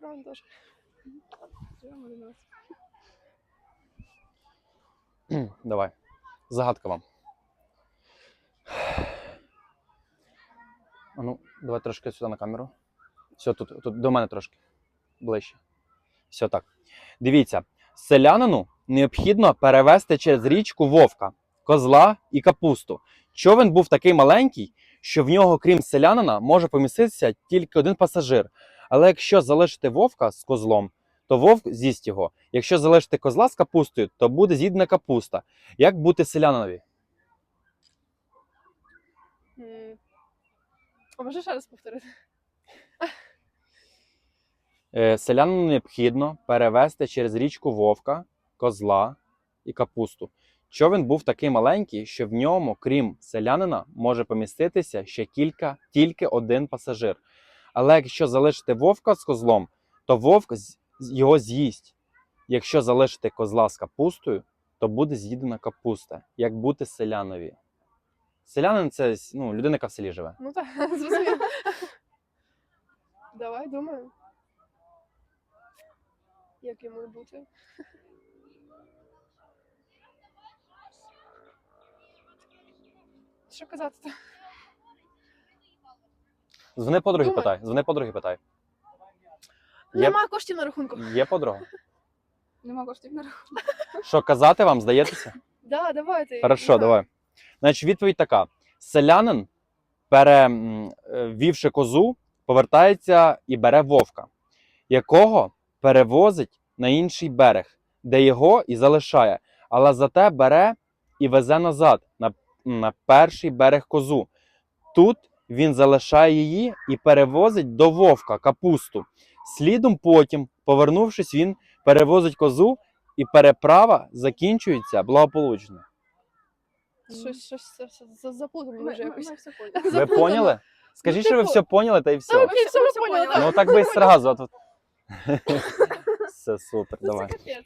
Правда ж. Живемо до нас. Давай. Загадка вам. А ну, давай трошки сюди на камеру. Все, тут, тут до мене трошки. Ближче. Все так. Дивіться, селянину необхідно перевезти через річку вовка, козла і капусту. Човен був такий маленький, що в нього, крім селянина, може поміститися тільки один пасажир. Але якщо залишити вовка з козлом, то вовк з'їсть його. Якщо залишити козла з капустою, то буде з'їдена капуста. Як бути селянинові? М. А може ще раз повторити? Е, Селянину необхідно перевезти через річку вовка, козла і капусту. Човен був такий маленький, що в ньому, крім селянина, може поміститися ще кілька, тільки один пасажир. Але якщо залишити вовка з козлом, то вовк його з'їсть. Якщо залишити козла з капустою, то буде з'їдена капуста. Як бути селянові? Селянин це ну, людина, яка в селі живе. Ну так, зрозуміло. Давай думаю. Як йому бути? Що казати-то? Дзвони подруги Думай. питай. Дзвони подруги питай. Є, Нема коштів на рахунку. є подруга. Нема коштів на рахунок. Що казати вам, здаєтеся? Да, давайте. Хорошо, давай. Значить, відповідь така: селянин, перевівши козу, повертається і бере вовка, якого перевозить на інший берег, де його і залишає, але зате бере і везе назад на, на перший берег козу. Тут він залишає її і перевозить до вовка капусту. Слідом потім, повернувшись, він перевозить козу, і переправа закінчується благополучно. Щось, щось, вже якось. Ви поняли? Скажіть, що ви типу, все поняли, та й все. окей, все, поняли. Ну так би і сразу. а тут- Все супер, Ну, це капець.